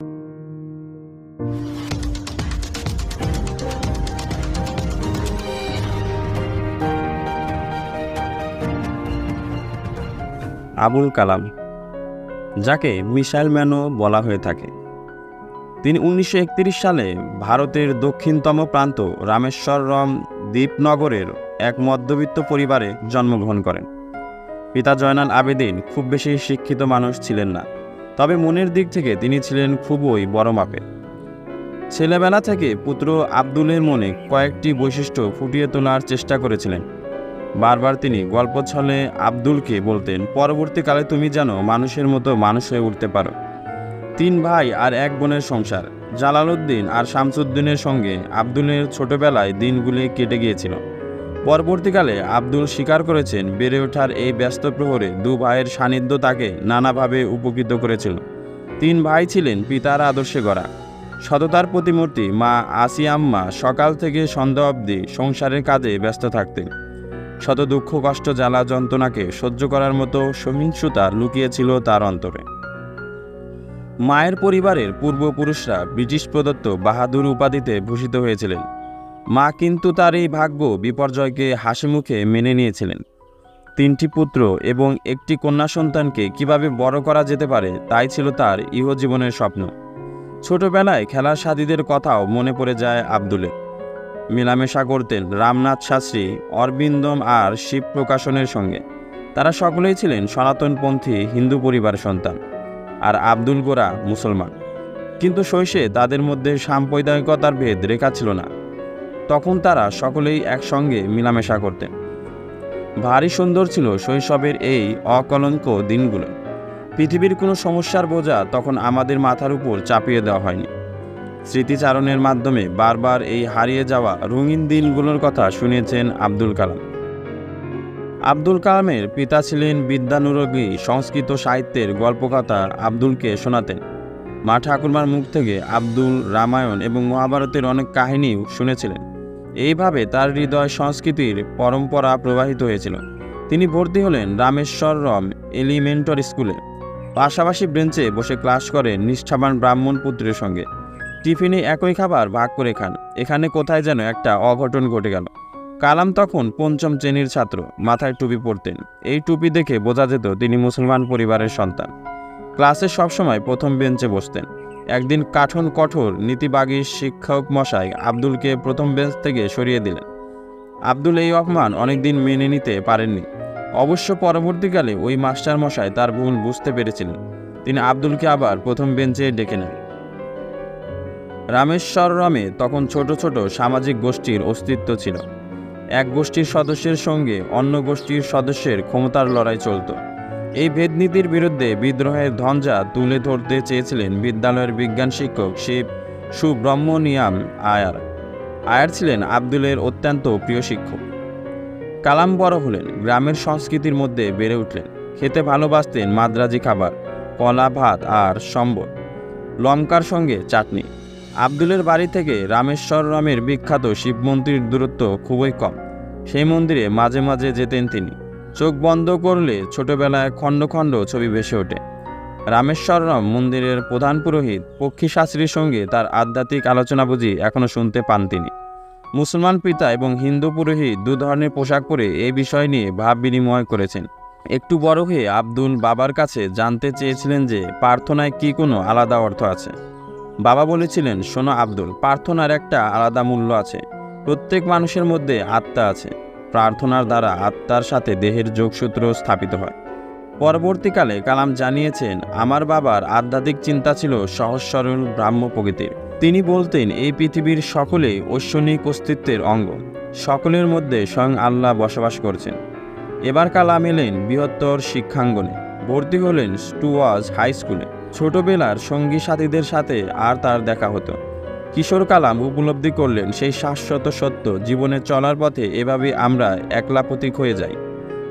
আবুল কালাম, যাকে মিসাইল ম্যানও বলা হয়ে থাকে। তিনি উনিশশো একত্রিশ সালে ভারতের দক্ষিণতম প্রান্ত রামেশ্বরম দ্বীপনগরের এক মধ্যবিত্ত পরিবারে জন্মগ্রহণ করেন। পিতা জয়নাল আবেদিন খুব বেশি শিক্ষিত মানুষ ছিলেন না। তবে মনের দিক থেকে তিনি ছিলেন খুবই বড় মাপের। ছেলেবেলা থেকে পুত্র আব্দুলের মনে কয়েকটি বৈশিষ্ট্য ফুটিয়ে তোলার চেষ্টা করেছিলেন। বারবার তিনি গল্প ছলে আব্দুলকে বলতেন, পরবর্তীকালে তুমি যেন মানুষের মতো মানুষ হয়ে উঠতে পারো। তিন ভাই আর এক বোনের সংসার। জালালউদ্দিন আর শামসুদ্দিনের সঙ্গে আব্দুলের ছোটবেলায় দিনগুলি কেটে গিয়েছিল। পরবর্তীকালে আব্দুল স্বীকার করেছেন, বেড়ে ওঠার এই ব্যস্ত প্রহরে দু ভাইয়ের সান্নিধ্য তাকে নানাভাবে উপকৃত করেছিল। তিন ভাই ছিলেন পিতার আদর্শে গড়া। সততার প্রতিমূর্তি মা আসিয়াম্মা সকাল থেকে সন্ধ্যা অবধি সংসারের কাজে ব্যস্ত থাকতেন। শত দুঃখ, কষ্ট, জ্বালা, যন্ত্রণাকে সহ্য করার মতো সহিংসতা লুকিয়েছিল তার অন্তরে। মায়ের পরিবারের পূর্বপুরুষরা ব্রিটিশ প্রদত্ত বাহাদুর উপাধিতে ভূষিত হয়েছিলেন। মা কিন্তু তার এই ভাগ্য বিপর্যয়কে হাসি মুখে মেনে নিয়েছিলেন। তিনটি পুত্র এবং একটি কন্যা সন্তানকে কীভাবে বড় করা যেতে পারে, তাই ছিল তার ইহজীবনের স্বপ্ন। ছোটবেলায় খেলার সাথীদের কথাও মনে পড়ে যায় আব্দুলের। মেলামেশা করতেন রামনাথ শাস্ত্রী, অরবিন্দম আর শিব প্রকাশনের সঙ্গে। তারা সকলেই ছিলেন সনাতনপন্থী হিন্দু পরিবার সন্তান আর আব্দুল গোরা মুসলমান। কিন্তু শৈশে তাদের মধ্যে সাম্প্রদায়িকতার ভেদ রেখা ছিল না। তখন তারা সকলেই একসঙ্গে মিলামেশা করতেন। ভারী সুন্দর ছিল শৈশবের এই অকলঙ্ক দিনগুলো। পৃথিবীর কোনো সমস্যার বোঝা তখন আমাদের মাথার উপর চাপিয়ে দেওয়া হয়নি। স্মৃতিচারণের মাধ্যমে বারবার এই হারিয়ে যাওয়া রঙিন দিনগুলোর কথা শুনিয়েছেন আব্দুল কালাম। আব্দুল কালামের পিতা ছিলেন বিদ্যানুরোগী সংস্কৃত সাহিত্যের গল্পকথা আব্দুলকে শোনাতেন। মা ঠাকুরমার মুখ থেকে আব্দুল রামায়ণ এবং মহাভারতের অনেক কাহিনীও শুনেছিলেন। এইভাবে তার হৃদয় সংস্কৃতির পরম্পরা প্রবাহিত হয়েছিল। তিনি ভর্তি হলেন রামেশ্বরম এলিমেন্টারি স্কুলে। পাশাপাশি বেঞ্চে বসে ক্লাস করেন নিষ্ঠাবান ব্রাহ্মণ পুত্রের সঙ্গে। টিফিনে একই খাবার ভাগ করে খান। এখানে কোথায় যেন একটা অঘটন ঘটে গেল। কালাম তখন পঞ্চম শ্রেণির ছাত্র, মাথায় টুপি পরতেন। এই টুপি দেখে বোঝা যেত তিনি মুসলমান পরিবারের সন্তান। ক্লাসে সবসময় প্রথম বেঞ্চে বসতেন। একদিন কাঠন কঠোর নীতিবাগী শিক্ষক মশাই আব্দুলকে প্রথম বেঞ্চ থেকে সরিয়ে দিলেন। আব্দুল এই অপমান অনেকদিন মেনে নিতে পারেননি। অবশ্য পরবর্তীকালে ওই মাস্টার মশাই তার ভুল বুঝতে পেরেছিলেন। তিনি আব্দুলকে আবার প্রথম বেঞ্চে ডেকে নেন। রামেশ্বরমে তখন ছোট ছোট সামাজিক গোষ্ঠীর অস্তিত্ব ছিল। এক গোষ্ঠীর সদস্যের সঙ্গে অন্য গোষ্ঠীর সদস্যের ক্ষমতার লড়াই চলত। এই ভেদনীতির বিরুদ্ধে বিদ্রোহের ধঞ্জা তুলে ধরতে চেয়েছিলেন বিদ্যালয়ের বিজ্ঞান শিক্ষক শিব সুব্রহ্মণিয়াম আয়ার। আয়ার ছিলেন আব্দুলের অত্যন্ত প্রিয় শিক্ষক। কালাম বড় হলেন, গ্রামের সংস্কৃতির মধ্যে বেড়ে উঠলেন, খেতে ভালোবাসতেন মাদ্রাজি খাবার, কলা, ভাত আর সম্বর, লঙ্কার সঙ্গে চাটনি। আব্দুলের বাড়ি থেকে রামেশ্বররামের বিখ্যাত শিব মন্দির দূরত্ব খুবই কম। সেই মন্দিরে মাঝে মাঝে যেতেন তিনি। চোখ বন্ধ করলে ছোটবেলায় খণ্ড খণ্ড ছবি ভেসে ওঠে। রামেশ্বরম মন্দিরের প্রধান পুরোহিত পক্ষী শাস্ত্রীর সঙ্গে তার আধ্যাত্মিক আলোচনা বুঝি এখনও শুনতে পান তিনি। মুসলমান পিতা এবং হিন্দু পুরোহিত দু ধরনের পোশাক পরে এই বিষয় নিয়ে ভাব বিনিময় করেছেন। একটু বড় হয়ে আব্দুল বাবার কাছে জানতে চেয়েছিলেন যে প্রার্থনায় কি কোনো আলাদা অর্থ আছে। বাবা বলেছিলেন, শোনো আব্দুল, প্রার্থনার একটা আলাদা মূল্য আছে। প্রত্যেক মানুষের মধ্যে আত্মা আছে। প্রার্থনার দ্বারা আত্মার সাথে দেহের যোগসূত্র স্থাপিত হয়। পরবর্তীকালে কালাম জানিয়েছেন, আমার বাবার আধ্যাত্মিক চিন্তা ছিল সহজ সরল ব্রাহ্ম প্রকৃতির। তিনি বলতেন, এই পৃথিবীর সকলেই ঐশ্বনিক অস্তিত্বের অঙ্গ। সকলের মধ্যে স্বয়ং আল্লাহ বসবাস করছেন। এবার কালাম এলেন বৃহত্তর শিক্ষাঙ্গনে। ভর্তি হলেন স্টুয়াজ হাই স্কুলে। ছোটবেলার সঙ্গী সাথীদের সাথে আর তার দেখা হতো। কিশোর কালাম উপলব্ধি করলেন, সেই শাশ্বত সত্য জীবনে চলার পথে এভাবে আমরা একলা প্রতীক হয়ে যাই।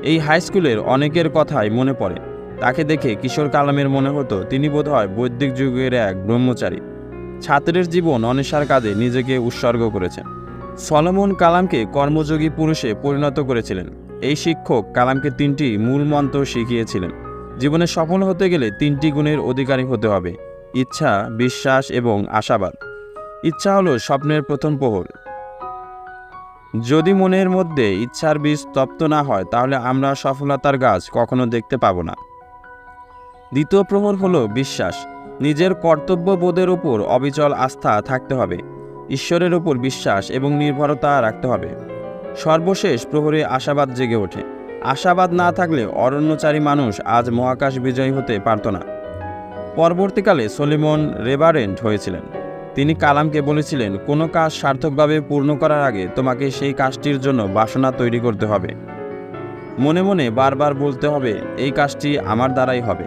এই হাই স্কুলের অনেকের কথাই মনে পড়ে। তাকে দেখে কিশোর কালামের মনে হতো, তিনি বোধহয় বৈদিক যুগের এক ব্রহ্মচারী। ছাত্রের জীবন অনেশার কাজে নিজেকে উৎসর্গ করেছেন। সলমন কালামকে কর্মযোগী পুরুষে পরিণত করেছিলেন। এই শিক্ষক কালামকে তিনটি মূল মন্ত্র শিখিয়েছিলেন। জীবনে সফল হতে গেলে তিনটি গুণের অধিকারী হতে হবে। ইচ্ছা, বিশ্বাস এবং আশাবাদ। ইচ্ছা হলো স্বপ্নের প্রথম প্রহর। যদি মনের মধ্যে ইচ্ছার বীজ তপ্ত না হয়, তাহলে আমরা সফলতার গাছ কখনো দেখতে পাবো না। দ্বিতীয় প্রহর হলো বিশ্বাস। নিজের কর্তব্যবোধের উপর অবিচল আস্থা থাকতে হবে। ঈশ্বরের উপর বিশ্বাস এবং নির্ভরতা রাখতে হবে। সর্বশেষ প্রহরে আশাবাদ জেগে ওঠে। আশাবাদ না থাকলে অরণ্যচারী মানুষ আজ মহাকাশ বিজয়ী হতে পারত না। পরবর্তীকালে সলিমন রেবারেন্ট হয়েছিলেন। তিনি কালামকে বলেছিলেন, কোনো কাজ সার্থকভাবে পূর্ণ করার আগে তোমাকে সেই কাজটির জন্য বাসনা তৈরি করতে হবে। মনে মনে বারবার বলতে হবে, এই কাজটি আমার দ্বারাই হবে।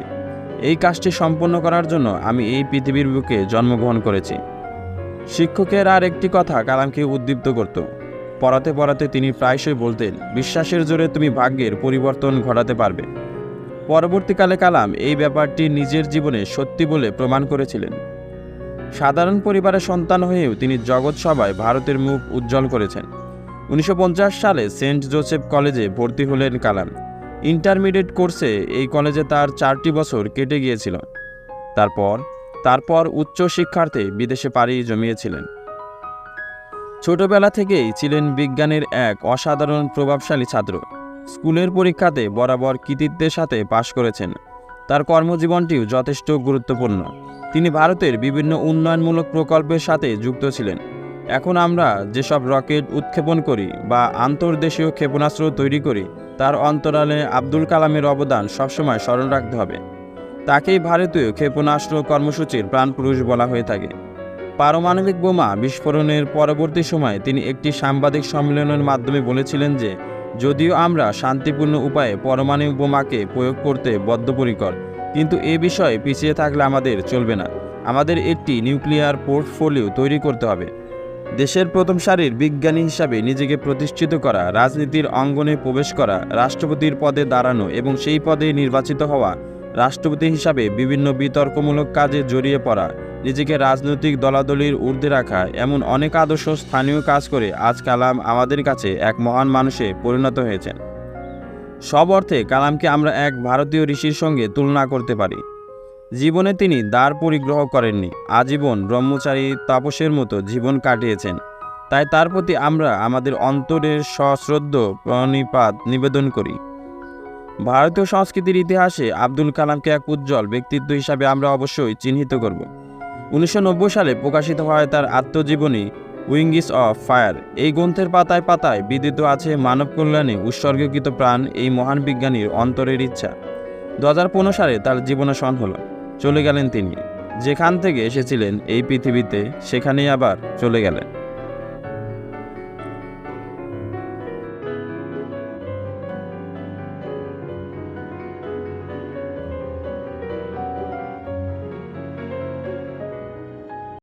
এই কাজটি সম্পন্ন করার জন্য আমি এই পৃথিবীর বুকে জন্মগ্রহণ করেছি। শিক্ষকের আর একটি কথা কালামকে উদ্দীপ্ত করত। পড়াতে পড়াতে তিনি প্রায়শই বলতেন, বিশ্বাসের জোরে তুমি ভাগ্যের পরিবর্তন ঘটাতে পারবে। পরবর্তীকালে কালাম এই ব্যাপারটি নিজের জীবনে সত্যি বলে প্রমাণ করেছিলেন। সাধারণ পরিবারের সন্তান হয়েও তিনি জগৎ সভায় ভারতের মুখ উজ্জ্বল করেছেন। উনিশশো পঞ্চাশ সালে সেন্ট জোসেফ কলেজে ভর্তি হলেন কালাম। ইন্টারমিডিয়েট কোর্সে এই কলেজে তার চারটি বছর কেটে গিয়েছিল। তারপর তারপর উচ্চ শিক্ষার্থে বিদেশে পাড়ি জমিয়েছিলেন। ছোটবেলা থেকেই ছিলেন বিজ্ঞানের এক অসাধারণ প্রভাবশালী ছাত্র। স্কুলের পরীক্ষাতে বরাবর কৃতিত্বের সাথে পাশ করেছেন। তার কর্মজীবনটিও যথেষ্ট গুরুত্বপূর্ণ। তিনি ভারতের বিভিন্ন উন্নয়নমূলক প্রকল্পের সাথে যুক্ত ছিলেন। এখন আমরা যেসব রকেট উৎক্ষেপণ করি বা আন্তর্দেশীয় ক্ষেপণাস্ত্র তৈরি করি, তার অন্তরালে আব্দুল কালামের অবদান সবসময় স্মরণ রাখতে হবে। তাকেই ভারতীয় ক্ষেপণাস্ত্র কর্মসূচির প্রাণপুরুষ বলা হয়ে থাকে। পারমাণবিক বোমা বিস্ফোরণের পরবর্তী সময়ে তিনি একটি সাংবাদিক সম্মেলনের মাধ্যমে বলেছিলেন যে যদিও আমরা শান্তিপূর্ণ উপায়ে পরমাণু বোমাকে প্রয়োগ করতে বদ্ধপরিকর, কিন্তু এ বিষয়ে পিছিয়ে থাকলে আমাদের চলবে না। আমাদের একটি নিউক্লিয়ার পোর্টফোলিও তৈরি করতে হবে। দেশের প্রথম সারির বিজ্ঞানী হিসাবে নিজেকে প্রতিষ্ঠিত করা, রাজনীতির অঙ্গনে প্রবেশ করা, রাষ্ট্রপতির পদে দাঁড়ানো এবং সেই পদে নির্বাচিত হওয়া, রাষ্ট্রপতি হিসাবে বিভিন্ন বিতর্কমূলক কাজে জড়িয়ে পড়া নিজেকে রাজনৈতিক দলাদলির ঊর্ধ্বে রাখা এমন অনেক আদর্শ স্থানীয় কাজ করে আজ কালাম আমাদের কাছে এক মহান মানুষে পরিণত হয়েছেন। সব অর্থে কালামকে আমরা এক ভারতীয় ঋষির সঙ্গে তুলনা করতে পারি। জীবনে তিনি দ্বার পরিগ্রহ করেননি, আজীবন ব্রহ্মচারী তাপসের মতো জীবন কাটিয়েছেন। তাই তার প্রতি আমরা আমাদের অন্তরের সশ্রদ্ধ প্রণিপাত নিবেদন করি। ভারতীয় সংস্কৃতির ইতিহাসে আব্দুল কালামকে এক উজ্জ্বল ব্যক্তিত্ব হিসাবে আমরা অবশ্যই চিহ্নিত করব। উনিশশো নব্বই সালে প্রকাশিত হয় তার আত্মজীবনী উইঙ্গিস অফ ফায়ার। এই গ্রন্থের পাতায় পাতায় বিদিত আছে মানব কল্যাণে উৎসর্গীকৃত প্রাণ, এই মহান বিজ্ঞানীর অন্তরের ইচ্ছা। দু হাজার পনেরো সালে তার জীবনাসন হল চলে গেলেন তিনি। যেখান থেকে এসেছিলেন এই পৃথিবীতে, সেখানেই আবার চলে গেলেন।